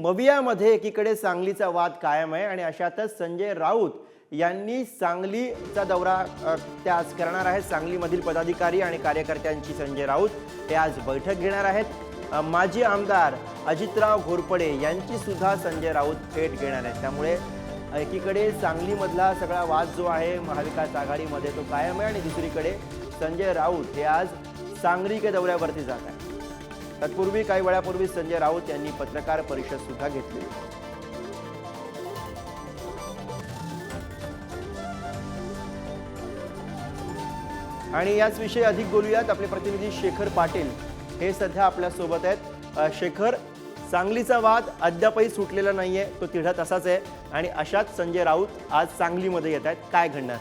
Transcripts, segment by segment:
मवियामध्ये एकीकडे सांगलीचा वाद कायम आहे आणि अशातच संजय राऊत यांनी सांगलीचा दौरा ते आज करणार आहेत. सांगलीमधील पदाधिकारी आणि कार्यकर्त्यांची संजय राऊत हे आज बैठक घेणार आहेत. माजी आमदार अजितराव घोरपडे यांची सुद्धा संजय राऊत भेट घेणार आहेत. त्यामुळे एकीकडे सांगलीमधला सगळा वाद जो आहे महाविकास आघाडीमध्ये तो कायम आहे आणि दुसरीकडे संजय राऊत हे आज सांगली के दौऱ्यावरती जात आहे तत्पूर्वी काही वेळापूर्वी संजय राऊत यांनी पत्रकार परिषद सुद्धा घेतली. आणि याच विषयी अधिक बोलूयात. आपले प्रतिनिधी शेखर पाटील हे सध्या आपल्यासोबत आहेत. शेखर सांगलीचा वाद अद्यापही सुटलेला नाहीये तो तिढा तसाच आहे. आणि अशाच संजय राऊत आज सांगलीमध्ये येत आहेत. काय घडणार?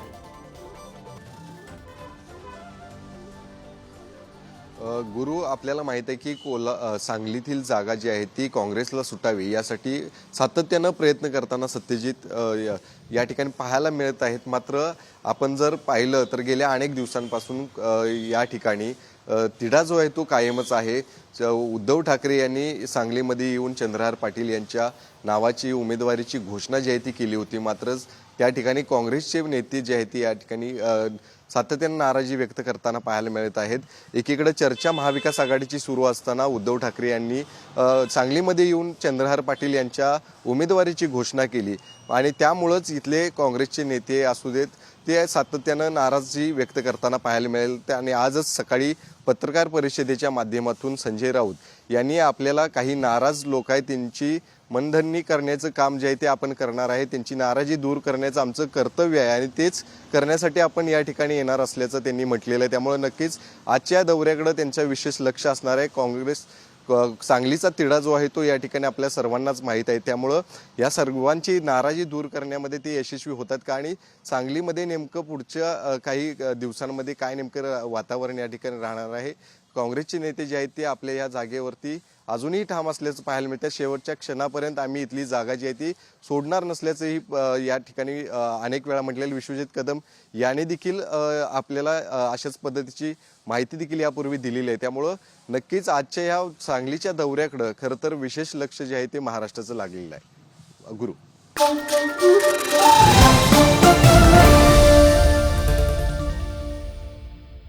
गुरु आपल्याला माहीत आहे की कोला सांगलीतील जागा जी आहे ती काँग्रेसला सुटावी यासाठी सातत्यानं प्रयत्न करताना सत्यजित या- ठिकाणी पाहायला मिळत आहेत. मात्र आपण जर पाहिलं तर गेल्या अनेक दिवसांपासून या ठिकाणी तिढा जो आहे तो कायमच आहे. उद्धव ठाकरे यांनी सांगलीमध्ये येऊन चंद्रहार पाटील यांच्या नावाची उमेदवारीची घोषणा जी आहे ती केली होती. मात्र त्या ठिकाणी काँग्रेसचे नेते जे आहेत ते या ठिकाणी सातत्याने सातत्यानं नाराजी व्यक्त करताना पाहायला मिळत आहेत. एकीकडे चर्चा महाविकास आघाडीची सुरू असताना उद्धव ठाकरे यांनी सांगलीमध्ये येऊन चंद्रहार पाटील यांच्या उमेदवारीची घोषणा केली. आणि त्यामुळंच इथले काँग्रेसचे नेते असू देत ते सातत्यानं नाराजी व्यक्त करताना पाहायला मिळेल. त्या- आणि आजच सकाळी पत्रकार परिषदेच्या माध्यमातून संजय राऊत यांनी आपल्याला काही नाराज लोक आहेत त्यांची मनधन्नी करण्याचं काम जे आहे ते आपण करणार आहे. त्यांची नाराजी दूर करण्याचं आमचं कर्तव्य आहे आणि तेच करण्यासाठी आपण या ठिकाणी येणार असल्याचं त्यांनी म्हटलेलं आहे. त्यामुळे नक्कीच आजच्या दौऱ्याकडे त्यांचं विशेष लक्ष असणार आहे. काँग्रेस सांगलीचा तिढा जो आहे तो या ठिकाणी आपल्या सर्वांनाच माहीत आहे. त्यामुळं या सर्वांची नाराजी दूर करण्यामध्ये ते यशस्वी होतात का? आणि सांगलीमध्ये नेमकं पुढच्या काही दिवसांमध्ये काय नेमकं वातावरण या ठिकाणी राहणार आहे? काँग्रेसचे नेते जे आहेत ते आपल्या या जागेवरती अजूनही ठाम असल्याचं पाहायला मिळतं शेवटच्या क्षणापर्यंत आम्ही इथली जागा जी आहे ती सोडणार नसल्याचंही या ठिकाणी अनेक वेळा म्हटलेलं विश्वजित कदम याने देखील आपल्याला अशाच पद्धतीची माहिती देखील यापूर्वी दिलेली आहे. त्यामुळं नक्कीच आजच्या या सांगलीच्या दौऱ्याकडं खरं तर विशेष लक्ष जे आहे ते महाराष्ट्राचं लागलेलं आहे. गुरु.